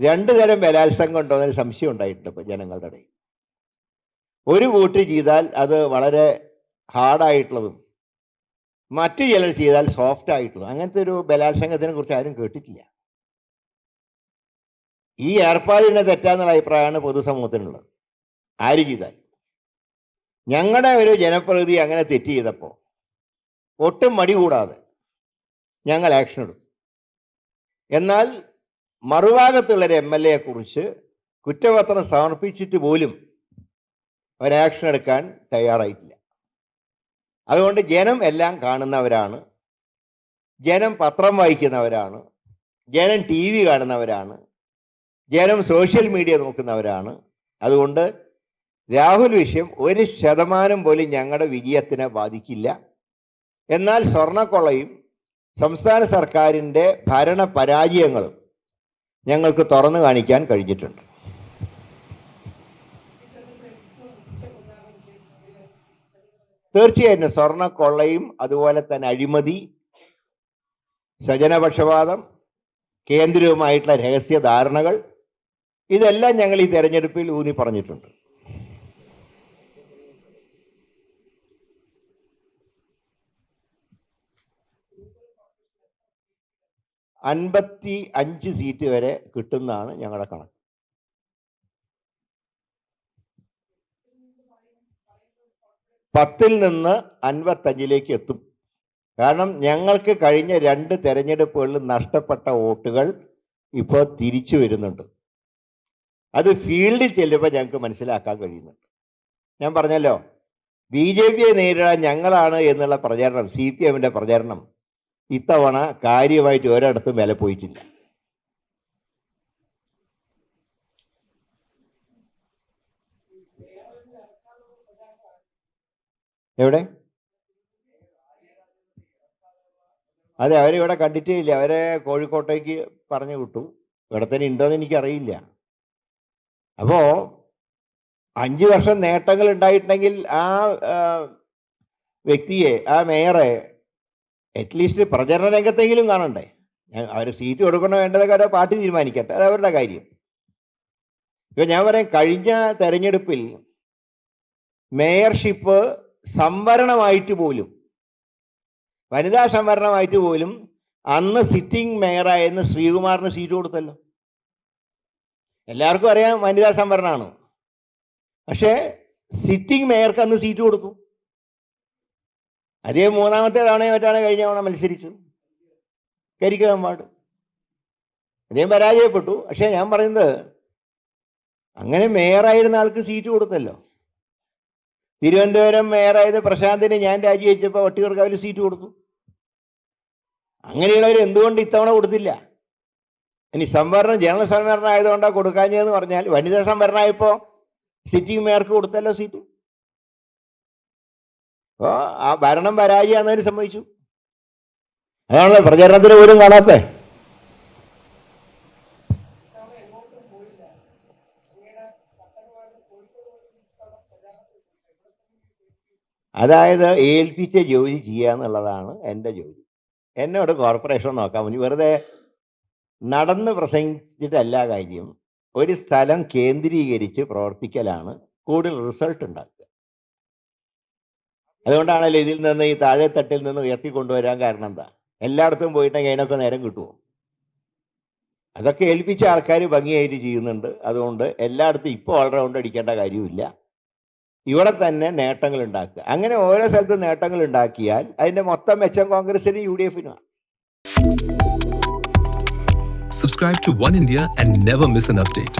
രണ്ടു തരം ബലാത്സംഗം ഉണ്ടോ എന്നൊരു സംശയം ഉണ്ടായിട്ടുണ്ട് ജനങ്ങളുടെ ഇടയിൽ. ഒരു വോട്ട് ചെയ്താൽ അത് വളരെ ഹാർഡായിട്ടുള്ളതും മറ്റു ചിലർ ചെയ്താൽ സോഫ്റ്റ് ആയിട്ടുള്ളതും അങ്ങനത്തെ ഒരു ബലാത്സംഗത്തിനെ കുറിച്ച് ആരും കേട്ടിട്ടില്ല. ഈ ഏർപ്പാടിനെ തെറ്റാന്നുള്ള അഭിപ്രായമാണ് പൊതുസമൂഹത്തിനുള്ളത്. ആര് ചെയ്താൽ? ഞങ്ങളുടെ ഒരു ജനപ്രതിനിധി അങ്ങനെ തെറ്റ് ചെയ്തപ്പോൾ ഒട്ടും മടി കൂടാതെ ഞങ്ങൾ ആക്ഷൻ എടുത്തു. എന്നാൽ മറുഭാഗത്തുള്ള ഒരു എം എൽ എയെ കുറിച്ച് കുറ്റപത്രം സമർപ്പിച്ചിട്ട് പോലും അവർ ആക്ഷൻ എടുക്കാൻ തയ്യാറായിട്ടില്ല. അതുകൊണ്ട് ജനം എല്ലാം കാണുന്നവരാണ്. ജനം പത്രം വായിക്കുന്നവരാണ്. ജനം ടി വി കാണുന്നവരാണ്. ജനം സോഷ്യൽ മീഡിയ നോക്കുന്നവരാണ്. അതുകൊണ്ട് രാഹുൽ വിഷയം ഒരു ശതമാനം പോലും ഞങ്ങളുടെ വിജയത്തിനെ ബാധിക്കില്ല. എന്നാൽ സ്വർണക്കൊള്ളയും സംസ്ഥാന സർക്കാരിന്റെ ഭരണ പരാജയങ്ങളും ഞങ്ങൾക്ക് തുറന്നു കാണിക്കാൻ കഴിഞ്ഞിട്ടുണ്ട്. തീർച്ചയായിട്ടും സ്വർണക്കൊള്ളയും അതുപോലെ തന്നെ അഴിമതി സ്വജനപക്ഷപാതം കേന്ദ്രവുമായിട്ടുള്ള രഹസ്യ ധാരണകൾ ഇതെല്ലാം ഞങ്ങൾ ഈ തെരഞ്ഞെടുപ്പിൽ ഊന്നി പറഞ്ഞിട്ടുണ്ട്. അൻപത്തി അഞ്ച് സീറ്റ് വരെ കിട്ടുന്നതാണ് ഞങ്ങളുടെ കണക്ക്. പത്തിൽ നിന്ന് അൻപത്തഞ്ചിലേക്ക് എത്തും. കാരണം ഞങ്ങൾക്ക് കഴിഞ്ഞ രണ്ട് തെരഞ്ഞെടുപ്പുകളിൽ നഷ്ടപ്പെട്ട വോട്ടുകൾ ഇപ്പോൾ തിരിച്ചു വരുന്നുണ്ട്. അത് ഫീൽഡിൽ ചെല്ലുമ്പോൾ ഞങ്ങൾക്ക് മനസ്സിലാക്കാൻ കഴിയുന്നുണ്ട്. ഞാൻ പറഞ്ഞല്ലോ ബി ജെ പിയെ നേരിടാൻ ഞങ്ങളാണ് എന്നുള്ള പ്രചരണം സി പി എമ്മിന്റെ പ്രചരണം ഇത്തവണ കാര്യമായിട്ട് ഒരിടത്തും വില പോയിട്ടില്ല. എവിടെ? അതെ അവരിവിടെ കണ്ടിട്ടേ ഇല്ല അവരെ കോഴിക്കോട്ടേക്ക് പറഞ്ഞു വിട്ടു. ഇവിടെ തന്നെ ഉണ്ടോയെന്ന് എനിക്കറിയില്ല. അപ്പോൾ അഞ്ച് വർഷം നേട്ടങ്ങൾ ഉണ്ടായിട്ടുണ്ടെങ്കിൽ ആ വ്യക്തിയെ ആ മേയറെ അറ്റ്ലീസ്റ്റ് പ്രചരണ രംഗത്തെങ്കിലും കാണണ്ടേ? അവർ സീറ്റ് കൊടുക്കണോ വേണ്ടതൊക്കെ അവരുടെ പാർട്ടി തീരുമാനിക്കട്ടെ. അത് അവരുടെ കാര്യം. ഇപ്പം ഞാൻ പറയാം കഴിഞ്ഞ തെരഞ്ഞെടുപ്പിൽ മേയർഷിപ്പ് സംവരണമായിട്ട് പോലും വനിതാ സംവരണമായിട്ട് പോലും അന്ന് സിറ്റിംഗ് മേയറായിരുന്ന ശ്രീകുമാറിന് സീറ്റ് കൊടുത്തല്ലോ. എല്ലാവർക്കും അറിയാം വനിതാ സംവരണമാണ്. പക്ഷേ സിറ്റിംഗ് മേയർക്ക് അന്ന് സീറ്റ് കൊടുത്തു. അതേ മൂന്നാമത്തെ തവണയും മറ്റാണ് കഴിഞ്ഞ തവണ മത്സരിച്ചത് കരിക്കാൻ പാടും അദ്ദേഹം പരാജയപ്പെട്ടു. പക്ഷേ ഞാൻ പറയുന്നത് അങ്ങനെ മേയറായിരുന്ന ആൾക്ക് സീറ്റ് കൊടുത്തല്ലോ. തിരുവനന്തപുരം മേയറായത് പ്രശാന്തിന് ഞാൻ രാജിവെച്ചപ്പോൾ വട്ടിയൂർക്കാവിൽ സീറ്റ് കൊടുത്തു. അങ്ങനെയുള്ളവർ എന്തുകൊണ്ട് ഇത്തവണ കൊടുത്തില്ല? ഇനി സംവരണം ജനറൽ സംവരണം ആയതുകൊണ്ടാണ് കൊടുക്കാഞ്ഞതെന്ന് പറഞ്ഞാൽ വനിതാ സംവരണമായപ്പോൾ സിറ്റിംഗ് മേയർക്ക് കൊടുത്തല്ലോ സീറ്റ്. അപ്പോൾ ആ ഭരണം പരാജയമാണെന്നതിന് സംഭവിച്ചു അതാണല്ലോ പ്രചരണത്തിന് പോലും കാണാത്തേ. അതായത് ഏൽപ്പിച്ച ജോലി ചെയ്യുക എന്നുള്ളതാണ് എന്റെ ജോലി. എന്നോട് കോർപ്പറേഷൻ നോക്കാൻ വേണ്ടി വെറുതെ നടന്ന് പ്രസംഗിച്ചിട്ടല്ല കാര്യം. ഒരു സ്ഥലം കേന്ദ്രീകരിച്ച് പ്രവർത്തിക്കലാണ്. കൂടുതൽ റിസൾട്ട് ഉണ്ടാക്കുക അതുകൊണ്ടാണല്ലോ ഇതിൽ നിന്ന് ഈ താഴെ തട്ടിൽ നിന്ന് ഉയർത്തി കൊണ്ടുവരാൻ കാരണം എന്താ? എല്ലായിടത്തും പോയിട്ടെങ്കിൽ അതിനൊക്കെ നേരം കിട്ടുമോ അതൊക്കെ ഏൽപ്പിച്ച ആൾക്കാർ ഭംഗിയായിട്ട് ചെയ്യുന്നുണ്ട്. അതുകൊണ്ട് എല്ലായിടത്തും ഇപ്പോൾ ഓൾറൗണ്ട് അടിക്കേണ്ട കാര്യമില്ല. ഇവിടെ തന്നെ നേട്ടങ്ങൾ ഉണ്ടാക്കുക. അങ്ങനെ ഓരോ സ്ഥലത്തും നേട്ടങ്ങൾ ഉണ്ടാക്കിയാൽ അതിന്റെ മൊത്തം മെച്ചം കോൺഗ്രസിനും യു ഡി എഫിനുമാണ് Subscribe to One India and never miss an update.